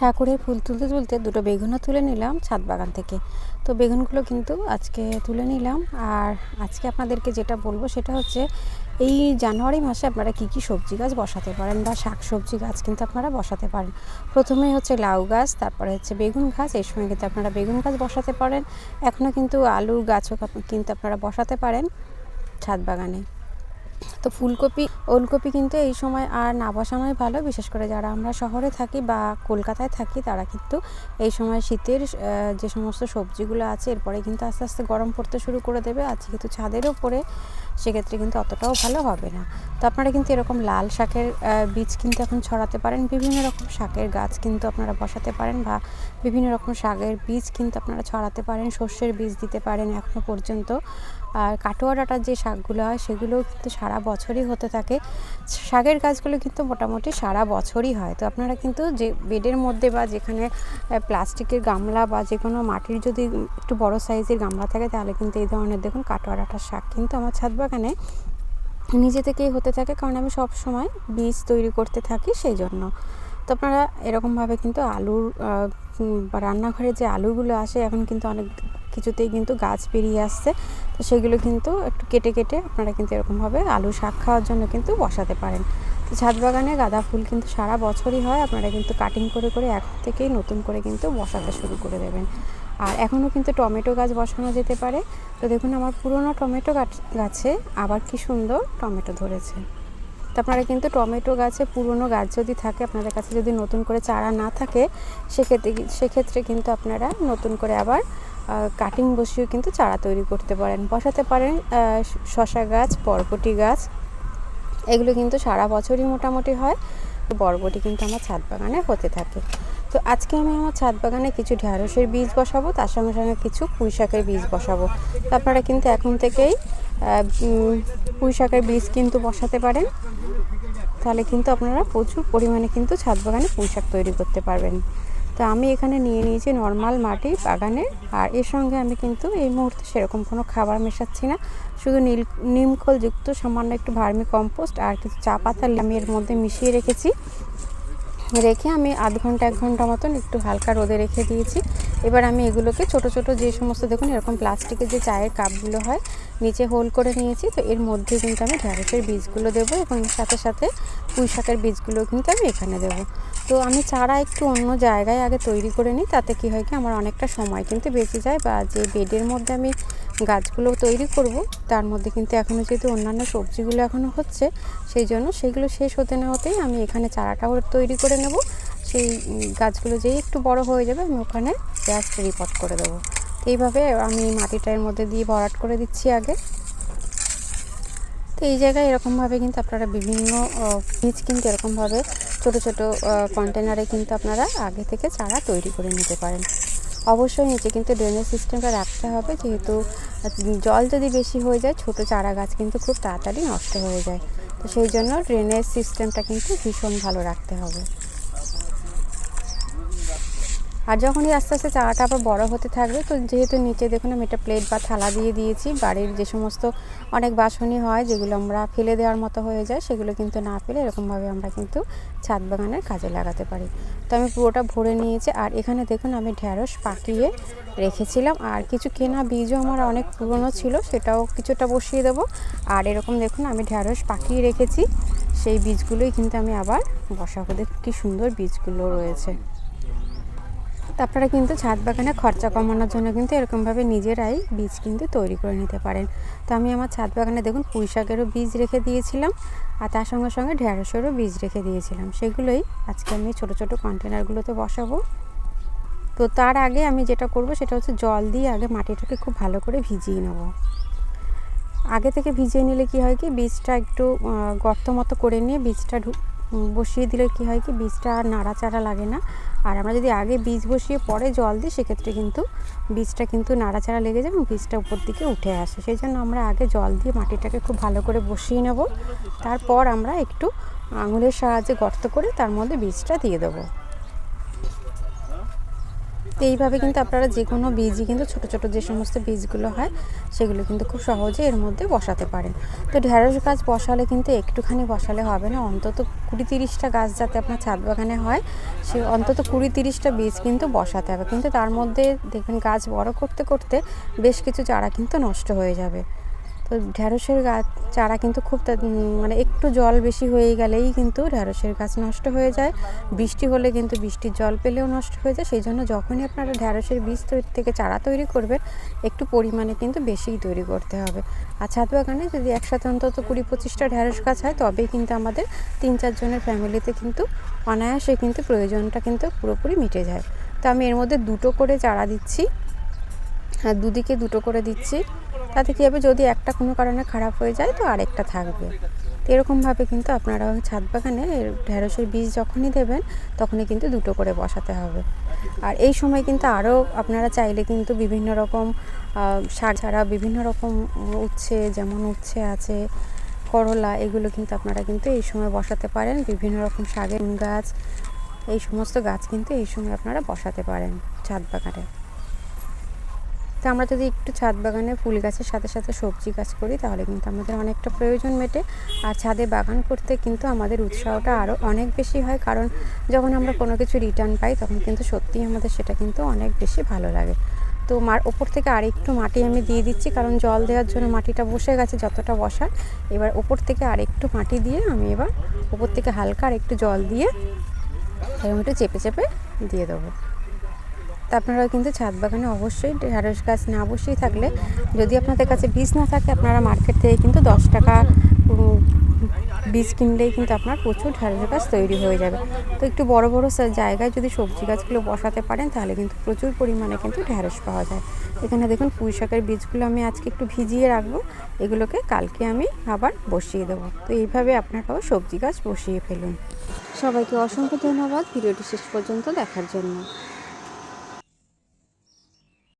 ঠাকুরের ফুল তুলতে তুলতে দুটো বেগুনও তুলে নিলাম ছাদ বাগান থেকে। তো বেগুনগুলো কিন্তু আজকে তুলে নিলাম। আর আজকে আপনাদেরকে যেটা বলব সেটা হচ্ছে, এই জানুয়ারি মাসে আপনারা কী কী সবজি গাছ বসাতে পারেন বা শাক সবজি গাছ কিন্তু আপনারা বসাতে পারেন। প্রথমে হচ্ছে লাউ গাছ, তারপরে হচ্ছে বেগুন গাছ এই সময় কিন্তু আপনারা বেগুন গাছ বসাতে পারেন। এখনও কিন্তু আলুর গাছও কিন্তু আপনারা বসাতে পারেন ছাদ বাগানে। তো ফুলকপি, ওলকপি কিন্তু এই সময় আর না বসানোই ভালো। বিশেষ করে যারা আমরা শহরে থাকি বা কলকাতায় থাকি, তারা কিন্তু এই সময় শীতের যে সমস্ত সবজিগুলো আছে, এরপরে কিন্তু আস্তে আস্তে গরম পড়তে শুরু করে দেবে। আর কিন্তু ছাদের ওপরে সেক্ষেত্রে কিন্তু অতটাও ভালো হবে না। তো আপনারা কিন্তু এরকম লাল শাকের বীজ কিন্তু এখন ছড়াতে পারেন। বিভিন্ন রকম শাকের গাছ কিন্তু আপনারা বসাতে পারেন বা বিভিন্ন রকম শাকের বীজ কিন্তু আপনারা ছড়াতে পারেন শস্যের বীজ দিতে পারেন এখনও পর্যন্ত। আর কাটোয়া ডাঁটার যে শাকগুলো হয়, সেগুলোও কিন্তু সারা বছরই হতে থাকে। শাকের গাছগুলো কিন্তু মোটামুটি সারা বছরই হয়। তো আপনারা কিন্তু যে বেডের মধ্যে বা যেখানে প্লাস্টিকের গামলা বা যে কোনো মাটির যদি একটু বড় সাইজের গামলা থাকে, তাহলে কিন্তু এই ধরনের দেখুন কাটোয়া ডাটার শাক কিন্তু আমার ছাদ বাগানে নিজে থেকেই হতে থাকে, কারণ আমি সব সময় বীজ তৈরি করতে থাকি সেই জন্য। তো আপনারা এরকমভাবে কিন্তু আলুর রান্নাঘরে যে আলুগুলো আসে, এখন কিন্তু অনেক কিছুতেই কিন্তু গাছ বেরিয়ে আসছে। তো সেগুলো কিন্তু একটু কেটে কেটে আপনারা কিন্তু এরকমভাবে আলু শাক খাওয়ার জন্য কিন্তু বসাতে পারেন। ছাদ বাগানে গাঁদা ফুল কিন্তু সারা বছরই হয়। আপনারা কিন্তু কাটিং করে করে এখন থেকেই নতুন করে কিন্তু বসাতে শুরু করে দেবেন। আর এখনও কিন্তু টমেটো গাছ বসানো যেতে পারে। তো দেখুন আমার পুরনো টমেটো গাছ- গাছে আবার কি সুন্দর টমেটো ধরেছে। তো আপনারা কিন্তু টমেটো গাছে পুরনো গাছ যদি থাকে, আপনাদের কাছে যদি নতুন করে চারা না থাকে, সেক্ষেত্রে সেক্ষেত্রে কিন্তু আপনারা নতুন করে আবার কাটিং বসিয়েও কিন্তু চারা তৈরি করতে পারেন। বসাতে পারেন শশা গাছ, বরবটি গাছ এগুলো কিন্তু সারা বছরই মোটামুটি হয়। তো বরবটি কিন্তু আমার ছাদ বাগানে হতে থাকে। তো আজকে আমি আমার ছাদ বাগানে কিছু ঢ্যাঁড়সের বীজ বসাবো, তার সঙ্গে সঙ্গে কিছু পুঁই শাকের বীজ বসাবো। তো আপনারা কিন্তু এখন থেকেই পুঁই শাকের বীজ কিন্তু বসাতে পারেন। তাহলে কিন্তু আপনারা প্রচুর পরিমাণে কিন্তু ছাদ বাগানে পুঁই শাক তৈরি করতে পারবেন। তো আমি এখানে নিয়ে নিয়েছি নর্মাল মাটি বাগানে। আর এর সঙ্গে আমি কিন্তু এই মুহূর্তে সেরকম কোনো খাবার মেশাচ্ছি না। শুধু নীল নিমখোল যুক্ত সামান্য একটু ভার্মি কম্পোস্ট আর কিছু চা পাতা আমি এর মধ্যে মিশিয়ে রেখেছি। রেখে আমি আধ ঘণ্টা, এক ঘণ্টা মতন একটু হালকা রোদে রেখে দিয়েছি। এবার আমি এগুলোকে ছোট ছোট যে সমস্ত দেখুন এরকম প্লাস্টিকের যে চায়ের কাপগুলো হয়, নিচে হোল করে নিয়েছি। তো এর মধ্যে কিন্তু আমি ঢ্যাঁড়সের বীজগুলো দেবো এবং সাথে সাথে পুঁই শাকের বীজগুলো কিন্তু আমি এখানে দেবো। তো আমি চারা একটু অন্য জায়গায় আগে তৈরি করে নিই, তাতে কি হয় কি আমার অনেকটা সময় কিন্তু বেঁচে যায় বা যে বেডের মধ্যে আমি গাছগুলো তৈরি করব, তার মধ্যে কিন্তু এখনও যেহেতু অন্যান্য সবজিগুলো এখনও হচ্ছে, সেই জন্য সেগুলো শেষ হতে না হতেই আমি এখানে চারাটাও তৈরি করে নেব। সেই গাছগুলো যেই একটু বড় হয়ে যাবে আমি ওখানে জাস্ট রিপোর্ট করে দেবো। এইভাবে আমি মাটিটার মধ্যে দিয়ে ভরাট করে দিচ্ছি আগে। তো এই জায়গায় এরকমভাবে কিন্তু আপনারা বিভিন্ন বীজ কিন্তু এরকমভাবে ছোট ছোট কন্টেনারে কিন্তু আপনারা আগে থেকে চারা তৈরি করে নিতে পারেন। অবশ্যই নিচে কিন্তু ড্রেনেজ সিস্টেমটা রাখতে হবে যেহেতু জল যদি বেশি হয়ে যায় ছোট চারা গাছ কিন্তু খুব তাড়াতাড়ি নষ্ট হয়ে যায়। তো সেই জন্য ড্রেনেজ সিস্টেমটা কিন্তু ভীষণ ভালো রাখতে হবে। আর যখনই আস্তে আস্তে চারাটা আবার বড় হতে থাকবে, তো যেহেতু নিচে দেখুন আমি একটা প্লেট বা থালা দিয়ে দিয়েছি, বাড়ির যে সমস্ত অনেক বাসনই হয় যেগুলো আমরা ফেলে দেওয়ার মতো হয়ে যায়, সেগুলো কিন্তু না ফেলে এরকমভাবে আমরা কিন্তু ছাদ বাগানের কাজে লাগাতে পারি। তো আমি পুরোটা ভরে নিয়েছি আর এখানে দেখুন আমি ঢ্যাঁড়স পাকিয়ে রেখেছিলাম। আর কিছু কেনা বীজও আমার অনেক পুরনো ছিল, সেটাও কিছুটা বসিয়ে দেবো। আর এরকম দেখুন আমি ঢ্যাঁড়স পাকিয়ে রেখেছি, সেই বীজগুলোই কিন্তু আমি আবার বসাবো। দেখুন কী সুন্দর বীজগুলো রয়েছে। আপনারা কিন্তু ছাদ বাগানে খরচা কমানোর জন্য কিন্তু এরকমভাবে নিজেরাই বীজ কিন্তু তৈরি করে নিতে পারেন। তো আমি আমার ছাদ বাগানে দেখুন পুঁই শাকেরও বীজ রেখে দিয়েছিলাম আর তার সঙ্গে সঙ্গে ঢ্যাঁড়সেরও বীজ রেখে দিয়েছিলাম। সেগুলোই আজকে আমি ছোট ছোট কন্টেনারগুলোতে বসাবো। তো তার আগে আমি যেটা করব সেটা হচ্ছে জল দিয়ে আগে মাটিটাকে খুব ভালো করে ভিজিয়ে নেব। আগে থেকে ভিজিয়ে নিলে কি হয় কি বীজটা একটু গর্ত মতো করে নিয়ে বীজটা বসিয়ে দিলে কি হয় কি, বীজটা আর নাড়াচাড়া লাগে না। আর আমরা যদি আগে বীজ বসিয়ে পরে জল দিই, সেক্ষেত্রে কিন্তু বীজটা কিন্তু নাড়াচাড়া লেগে যায় এবং বীজটা উপর দিকে উঠে আসে। সেই জন্য আমরা আগে জল দিয়ে মাটিটাকে খুব ভালো করে বসিয়ে নেব। তারপর আমরা একটু আঙুলের সাহায্যে গর্ত করে তার মধ্যে বীজটা দিয়ে দেবো। তো এইভাবে কিন্তু আপনারা যে কোনো বীজই কিন্তু ছোট ছোট যে সমস্ত বীজগুলো হয়, সেগুলো কিন্তু খুব সহজে এর মধ্যে বসাতে পারেন। তো ঢ্যাঁড়স গাছ বসালে কিন্তু একটুখানি বসালে হবে না, অন্তত কুড়ি তিরিশটা গাছ যাতে আপনার ছাদ বাগানে হয়, সে অন্তত কুড়ি তিরিশটা বীজ কিন্তু বসাতে হবে। কিন্তু তার মধ্যে দেখবেন গাছ বড় করতে করতে বেশ কিছু চারা কিন্তু নষ্ট হয়ে যাবে। তো ঢ্যাঁড়সের গাছ চারা কিন্তু খুব মানে একটু জল বেশি হয়ে গেলেই কিন্তু ঢ্যাঁড়সের গাছ নষ্ট হয়ে যায়। বৃষ্টি হলে কিন্তু বৃষ্টির জল পেলেও নষ্ট হয়ে যায়। সেই জন্য যখনই আপনারা ঢ্যাঁড়সের বীজ থেকে চারা তৈরি করবেন, একটু পরিমাণে কিন্তু বেশিই তৈরি করতে হবে। আর ছাদ বাগানে যদি একসাথে অন্তত কুড়ি পঁচিশটা ঢ্যাঁড়স গাছ হয়, তবেই কিন্তু আমাদের তিন চারজনের ফ্যামিলিতে কিন্তু অনায়াসে কিন্তু প্রয়োজনটা কিন্তু পুরোপুরি মিটে যায়। তো আমি এর মধ্যে দুটো করে চারা দিচ্ছি। আর দুদিকে দুটো করে দিচ্ছি। তাতে কী হবে? যদি একটা কোনো কারণে খারাপ হয়ে যায়, তো আরেকটা থাকবে। তো এরকমভাবে কিন্তু আপনারা ছাদ বাগানে এর ঢেঁড়সের বীজ যখনই দেবেন, তখনই কিন্তু দুটো করে বসাতে হবে। আর এই সময় কিন্তু আরও আপনারা চাইলে কিন্তু বিভিন্ন রকম সার ছাড়া বিভিন্ন রকম উচ্ছে, যেমন উচ্ছে আছে, করলা, এগুলো কিন্তু আপনারা কিন্তু এই সময় বসাতে পারেন। বিভিন্ন রকম শাকের গাছ, এই সমস্ত গাছ কিন্তু এই সময় আপনারা বসাতে পারেন ছাদ বাগানে। তো আমরা যদি একটু ছাদ বাগানে ফুল গাছের সাথে সাথে সবজি গাছ করি, তাহলে কিন্তু আমাদের অনেকটা প্রয়োজন মেটে। আর ছাদে বাগান করতে কিন্তু আমাদের উৎসাহটা আরও অনেক বেশি হয়, কারণ যখন আমরা কোনো কিছু রিটার্ন পাই, তখন কিন্তু সত্যিই আমাদের সেটা কিন্তু অনেক বেশি ভালো লাগে। তো মার ওপর থেকে আর একটু মাটি আমি দিয়ে দিচ্ছি, কারণ জল দেওয়ার জন্য মাটিটা বসে গেছে যতটা বসার। এবার ওপর থেকে আর একটু মাটি দিয়ে আমি এবার ওপর থেকে হালকা আর একটু জল দিয়ে এরকম একটু চেপে চেপে দিয়ে দেবো। তা আপনারা কিন্তু ছাদ বাগানে অবশ্যই ঢেঁড়স গাছ না বসেই থাকলে যদি আপনাদের কাছে বীজ না থাকে, আপনারা মার্কেট থেকে কিন্তু দশ টাকা বীজ কিনলেই কিন্তু আপনার প্রচুর ঢেঁড়স গাছ তৈরি হয়ে যাবে। তো একটু বড় বড় জায়গায় যদি সবজি গাছগুলো বসাতে পারেন, তাহলে কিন্তু প্রচুর পরিমাণে কিন্তু ঢেঁড়স পাওয়া যায়। এখানে দেখুন পুঁই শাকের বীজগুলো আমি আজকে একটু ভিজিয়ে রাখব, এগুলোকে কালকে আমি আবার বসিয়ে দেবো। তো এইভাবে আপনারাও সবজি গাছ বসিয়ে ফেলুন। সবাইকে অসংখ্য ধন্যবাদ, ভিডিওটি শেষ পর্যন্ত দেখার জন্য।